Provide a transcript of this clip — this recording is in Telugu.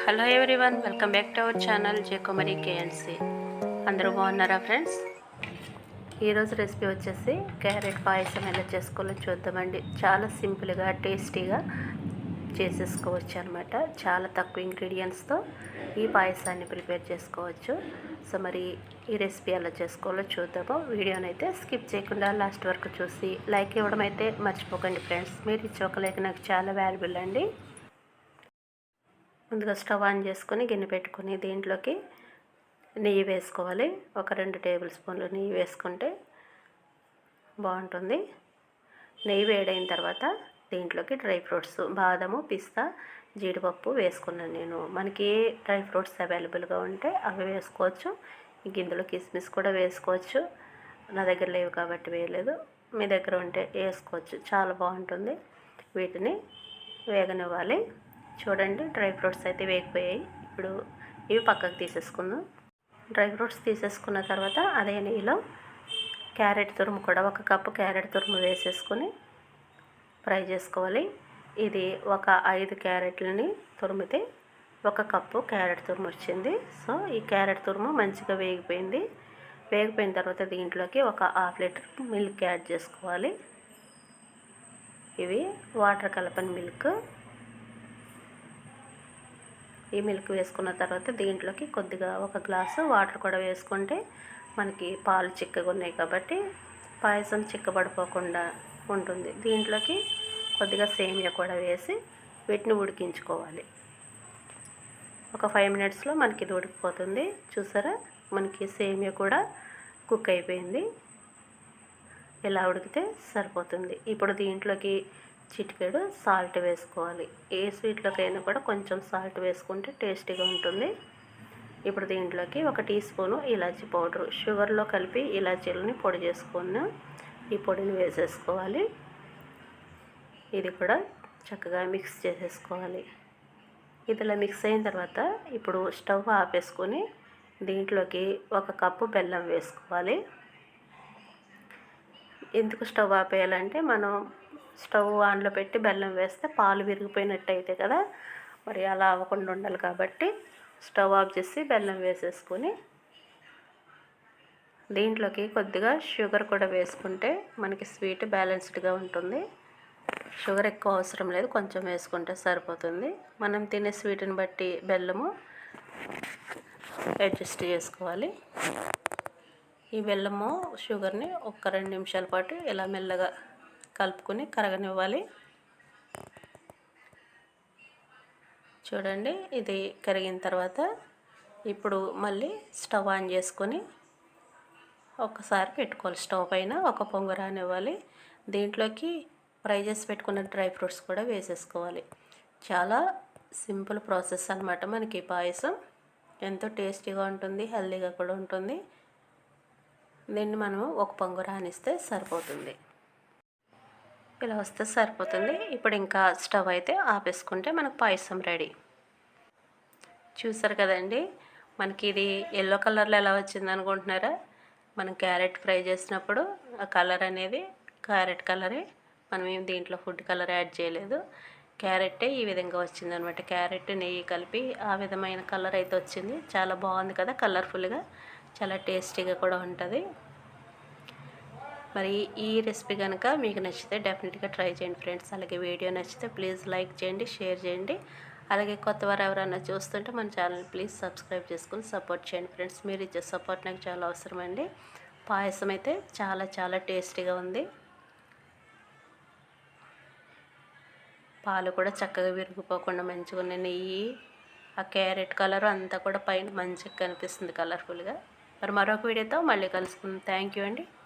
Hello everyone welcome back to our channel Jay Kumari K N C అందరూ బాగున్నారా ఫ్రెండ్స్? ఈరోజు రెసిపీ వచ్చేసి క్యారెట్ పాయసం ఎలా చేసుకోవాలో చూద్దామండి. చాలా సింపుల్గా టేస్టీగా చేసేసుకోవచ్చు అనమాట చాలా తక్కువ ఇంగ్రీడియంట్స్తో ఈ పాయసాన్ని ప్రిపేర్ చేసుకోవచ్చు. సో మరి ఈ రెసిపీ ఎలా చేసుకోవాలో చూద్దాము. వీడియోని అయితే స్కిప్ చేయకుండా లాస్ట్ వరకు చూసి లైక్ ఇవ్వడం అయితే మర్చిపోకండి ఫ్రెండ్స్. మీరు ఇచ్చే ఒక లైక్ నాకు చాలా వాల్యుబుల్ అండి. ముందుగా స్టవ్ ఆన్ చేసుకొని గిన్నె పెట్టుకొని దీంట్లోకి నెయ్యి వేసుకోవాలి. ఒక రెండు టేబుల్ స్పూన్లు నెయ్యి వేసుకుంటే బాగుంటుంది. నెయ్యి వేడైన తర్వాత దీంట్లోకి డ్రై ఫ్రూట్స్ బాదము పిస్తా జీడిపప్పు వేసుకున్నాను నేను. మనకి ఏ డ్రై ఫ్రూట్స్ అవైలబుల్గా ఉంటే అవి వేసుకోవచ్చు. గిందులో కిస్మిస్ కూడా వేసుకోవచ్చు. నా దగ్గర లేవు కాబట్టి వేయలేదు. మీ దగ్గర ఉంటే వేసుకోవచ్చు. చాలా బాగుంటుంది. వీటిని వేగనివ్వాలి. చూడండి డ్రై ఫ్రూట్స్ అయితే వేగిపోయాయి. ఇప్పుడు ఇవి పక్కకు తీసేసుకుందాం. డ్రై ఫ్రూట్స్ తీసేసుకున్న తర్వాత అదే నెయ్యిలో క్యారెట్ తురుము కూడా ఒక కప్పు క్యారెట్ తురుము వేసేసుకొని ఫ్రై చేసుకోవాలి. ఇది ఒక ఐదు క్యారెట్లని తురిమితే ఒక కప్పు క్యారెట్ తురుము వచ్చింది. సో ఈ క్యారెట్ తురుము మంచిగా వేగిపోయింది. వేగిపోయిన తర్వాత దీంట్లోకి ఒక హాఫ్ లీటర్ మిల్క్ యాడ్ చేసుకోవాలి. ఇవి వాటర్ కలపని మిల్క్. ఈ మిల్క్ వేసుకున్న తర్వాత దీంట్లోకి కొద్దిగా ఒక గ్లాసు వాటర్ కూడా వేసుకుంటే మనకి పాలు చిక్కగా ఉన్నాయి కాబట్టి పాయసం చిక్కబడిపోకుండా ఉంటుంది. దీంట్లోకి కొద్దిగా సేమియా కూడా వేసి వీటిని ఉడికించుకోవాలి. ఒక ఫైవ్ మినిట్స్లో మనకి ఇది ఉడికిపోతుంది. చూసారా? మనకి సేమియా కూడా కుక్ అయిపోయింది. ఇలా ఉడికితే సరిపోతుంది. ఇప్పుడు దీంట్లోకి చిటికెడు సాల్ట్ వేసుకోవాలి. ఏ స్వీట్లోకైనా కూడా కొంచెం సాల్ట్ వేసుకుంటే టేస్టీగా ఉంటుంది. ఇప్పుడు దీంట్లోకి ఒక టీ స్పూను ఇలాచీ పౌడరు. షుగర్లో కలిపి ఇలాచీలని పొడి చేసుకున్న ఈ పొడిని వేసేసుకోవాలి. ఇది కూడా చక్కగా మిక్స్ చేసేసుకోవాలి. ఇదిలా మిక్స్ అయిన తర్వాత ఇప్పుడు స్టవ్ ఆపేసుకొని దీంట్లోకి ఒక కప్పు బెల్లం వేసుకోవాలి. ఎందుకు స్టవ్ ఆపేయాలంటే మనం స్టవ్ ఆన్లో పెట్టి బెల్లం వేస్తే పాలు విరిగిపోయినట్టు అయితే కదా మరి అలా అవ్వకుండా ఉండాలి కాబట్టి స్టవ్ ఆఫ్ చేసి బెల్లం వేసేసుకొని దీంట్లోకి కొద్దిగా షుగర్ కూడా వేసుకుంటే మనకి స్వీట్ బ్యాలెన్స్డ్గా ఉంటుంది. షుగర్ ఎక్కువ అవసరం లేదు కొంచెం వేసుకుంటే సరిపోతుంది. మనం తినే స్వీట్ని బట్టి బెల్లము అడ్జస్ట్ చేసుకోవాలి. ఈ బెల్లము షుగర్ని ఒక్క రెండు నిమిషాల పాటు ఇలా మెల్లగా కలుపుకొని కరగనివ్వాలి. చూడండి ఇది కరిగిన తర్వాత ఇప్పుడు మళ్ళీ స్టవ్ ఆన్ చేసుకొని ఒకసారి పెట్టుకోవాలి. స్టవ్ పైన ఒక పొంగు రానివ్వాలి. దీంట్లోకి ఫ్రై చేసి పెట్టుకున్న డ్రై ఫ్రూట్స్ కూడా వేసేసుకోవాలి. చాలా సింపుల్ ప్రాసెస్ అనమాట మనకి పాయసం. ఎంతో టేస్టీగా ఉంటుంది హెల్దీగా కూడా ఉంటుంది. దీన్ని మనము ఒక పొంగు రానిస్తే సరిపోతుంది. ఇలా వస్తే సరిపోతుంది. ఇప్పుడు ఇంకా స్టవ్ అయితే ఆపేసుకుంటే మనకు పాయసం రెడీ. చూసారు కదండి? మనకి ఇది ఎల్లో కలర్లో ఎలా వచ్చింది అనుకుంటున్నారా? మనం క్యారెట్ ఫ్రై చేసినప్పుడు ఆ కలర్ అనేది క్యారెట్ కలరే మనం ఏం దీంట్లో ఫుడ్ కలర్ యాడ్ చేయలేదు. క్యారెట్టే ఈ విధంగా వచ్చింది అనమాట క్యారెట్ నెయ్యి కలిపి ఆ విధమైన కలర్ అయితే వచ్చింది. చాలా బాగుంది కదా కలర్ఫుల్గా. చాలా టేస్టీగా కూడా ఉంటుంది. మరి ఈ రెసిపీ కనుక మీకు నచ్చితే డెఫినెట్గా ట్రై చేయండి ఫ్రెండ్స్. అలాగే వీడియో నచ్చితే ప్లీజ్ లైక్ చేయండి షేర్ చేయండి. అలాగే కొత్త వారు ఎవరైనా చూస్తుంటే మన ఛానల్ ప్లీజ్ సబ్స్క్రైబ్ చేసుకుని సపోర్ట్ చేయండి ఫ్రెండ్స్. మీరు ఇచ్చే సపోర్ట్ నాకు చాలా అవసరమండి పాయసం అయితే చాలా చాలా టేస్టీగా ఉంది. పాలు కూడా చక్కగా విరిగిపోకుండా మంచిగా ఉన్నాయి. నెయ్యి ఆ క్యారెట్ కలర్ అంతా కూడా పైన మంచిగా కనిపిస్తుంది కలర్ఫుల్గా. మరి మరొక వీడియోతో మళ్ళీ కలుసుకుందాం. థ్యాంక్ యూ అండి.